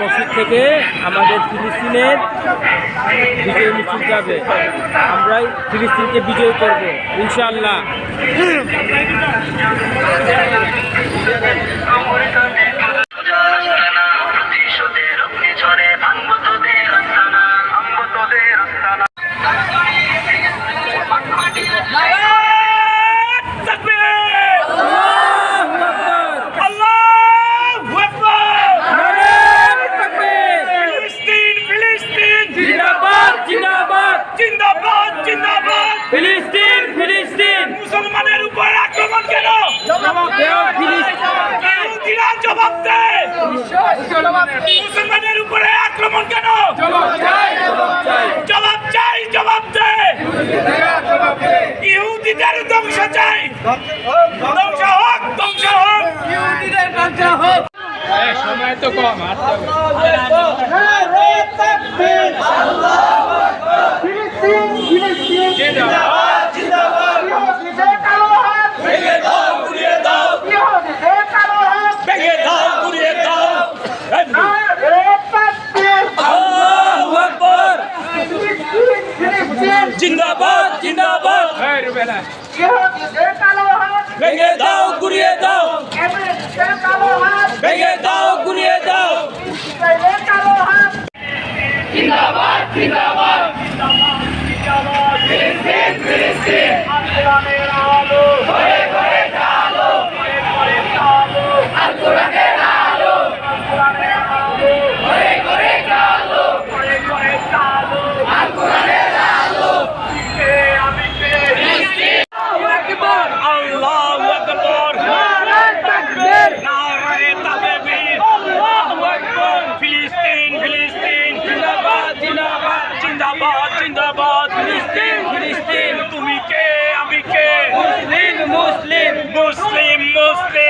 মসজিদ থেকে আমাদের ফিলিস্তিনের বিজয় মিছিল যাবে। আমরাই ফিলিস্তিনকে বিজয় করব ইনশাআল্লাহ। ফিলিস্তিন ফিলিস্তিন। মুসলমানের উপর আক্রমণ কেন? দেও ফিলিস্তিন। ইহুদিরা জবাব দে মুসলমানের উপরে আক্রমণ কেন? জবাব চাই জবাব দে। ইহুদিদের ধ্বংস চাই। ধ্বংস হোক ধ্বংস হোক। ইহুদিদের ধ্বংস হোক। সময় তো কম আল্লাহু। জিন্দাবাদ। জিন্দাবাদ ভেঙে দাও গুড়িয়ে দাও ভেঙে দাও গুড়িয়ে দাও আল্লাহু মুসলিম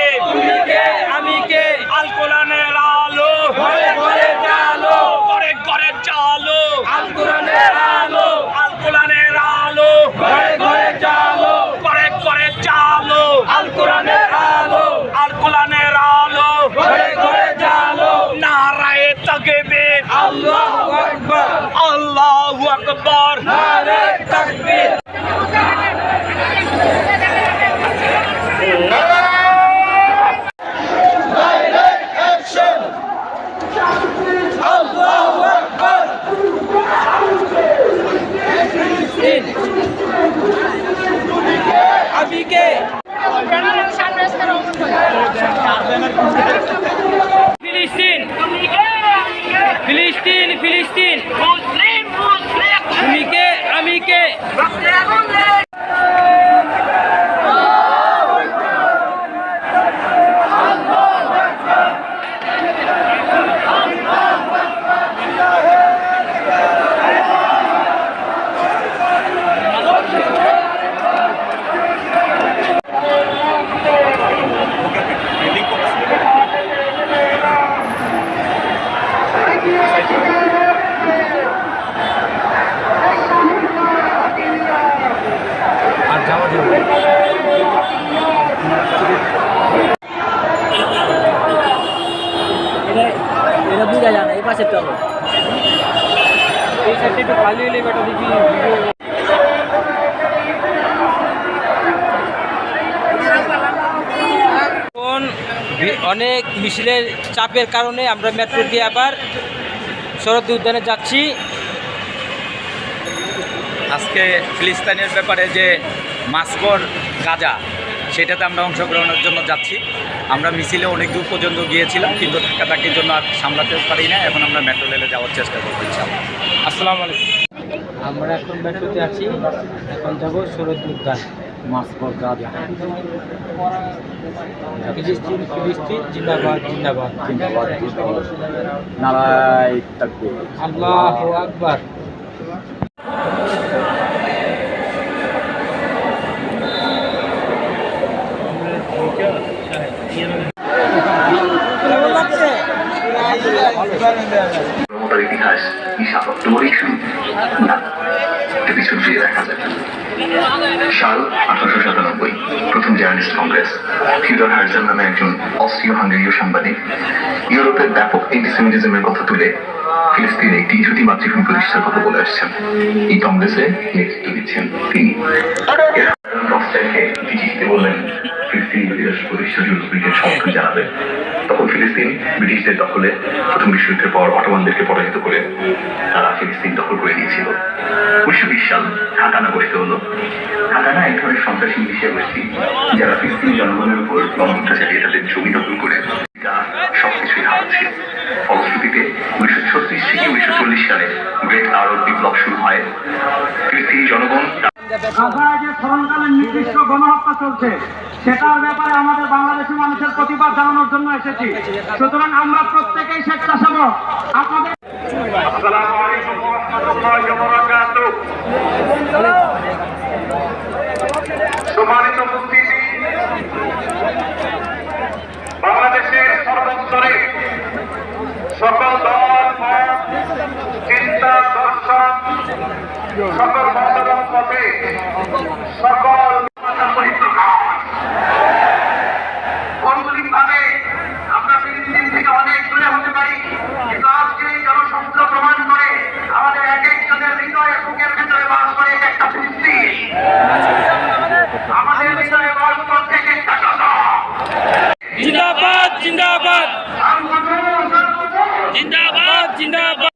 বুঝা যায় না এই পাশের তো এই সাইডটা একটু খালি হলে বেটা দেখি এখন অনেক মিছিলের চাপের কারণে আমরা মেট্রো দিয়ে আবার শরৎ উদ্যানে যাচ্ছি। আজকে ফিলিস্তানের ব্যাপারে যে মাসকর গাজা সেটাতে আমরা অংশগ্রহণের জন্য যাচ্ছি। আমরা মিছিলে অনেক দূর পর্যন্ত গিয়েছিলাম কিন্তু ধাক্কাধাক্কির জন্য আর সামলাতে পারি না। এখন আমরা মেট্রো রেলে যাওয়ার চেষ্টা ইনশাআল্লাহ। আসসালামু আলাইকুম। আমরা এখন মেট্রোতে আছি। এখন যাব শরৎ উদ্যান মাসকর গাজা। ফিলিস্তিন ফিলিস্তিন জিন্দাবাদ জিন্দাবাদ। জিন্দাবাদ জিন্দাবাদ। নারায় আল্লাহ আকবার। ইতিহাস কংগ্রেস থিওডর হার্জেল নামে একজন অস্ট্রিয় হাঙ্গেরীয় সাংবাদিক। ইউরোপের ব্যাপক এন্টিসেমিটিজমের কথা তুলে ফিলিস্তিনে একটি ইহুদি মাতৃভূমি প্রতিষ্ঠার কথা বলে আসছেন। এই কংগ্রেসে নেতৃত্ব দিচ্ছেন তিনি। রস্টাইনকে একটি বললেন ফিলিস্তিনি প্রতিষ্ঠা ব্রিটেন সমর্থন জানাবে, তখন ফিলিস্তিন ব্রিটিশদের দখলে প্রথম বিশ্বযুদ্ধের পর অটোমানদেরকে পরাজিত করে, তারা ফিলিস্তিন দখল করে নিয়েছিল। উনিশশো বিশ সাল হাকানা গঠিত হলো। হাকানা এক ধরনের সন্ত্রাসী মিলিশিয়া গোষ্ঠী, যারা ফিলিস্তিনি জনগণের উপর গণহত্যা চালিয়ে তাদের জমি দখল করে। তা সবকিছুই হারাচ্ছে ফলশ্রুতিতে উনিশশো ছত্রিশ থেকে উনিশশো চল্লিশ সালে গ্রেট আরব বিপ্লব শুরু হয়। ফিলিস্তিনি জনগণ গাজায় যে স্মরণকালীন নির্দিষ্ট গণহত্যা চলছে। সেটার ব্যাপারে আমাদের বাংলাদেশি মানুষের প্রতিবাদ জানানোর জন্য এসেছি। সুতরাং আমরা প্রত্যেকেই স্বেচ্ছাসেবক। আপনাদের আসসালামু আলাইকুম ওয়া রাহমাতুল্লাহি ওয়া বারাকাতুহু সম্মানিত উপস্থিতি। বাংলাদেশের সর্বস্তরে সকল দল চিন্তা দর্শন সকল সকল ভৌগোলিকভাবে আমরা ফিলিস্তিন থেকে অনেক দূরে হতে পারি কিন্তু আজকে জনসংখ্য প্রমাণ করে আমাদের এক একজনের হৃদয়ে বুকের ভেতরে বাস করে একটা ফিলিস্তিন আমাদের হৃদয়ে বাস করছে একটা কথা। জিন্দাবাদ জিন্দাবাদ। জিন্দাবাদ জিন্দাবাদ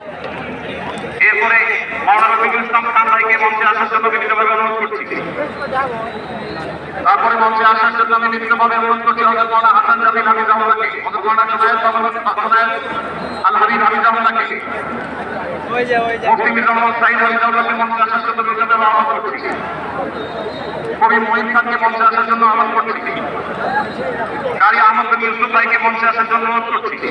এরপরে মৌলানা রফিকুল ইসলাম খান ভাইকে মঞ্চে আসার জন্য বিনীতভাবে অনুরোধ করছি। তারপরে মঞ্চে আসার জন্য আমি বিনীতভাবে অনুরোধ করছি হজরত মৌলানা হাসান জামিল হামিজাহুল্লাহকে হজরত মৌলানা জুবাইর জুবাইর আল হাবিব হামিজাহুল্লাহকে মুফতি মির্জা মোহাম্মদ সাইদ হামিজাহুল্লাহকে মঞ্চে আসার জন্য বিনীতভাবে আহ্বান করছি। কবি মহিন খানকে মঞ্চে আসার জন্য আহ্বান করছি। কারি আহমদ ইউসুফ ভাইকে মঞ্চে আসার জন্য অনুরোধ করছি।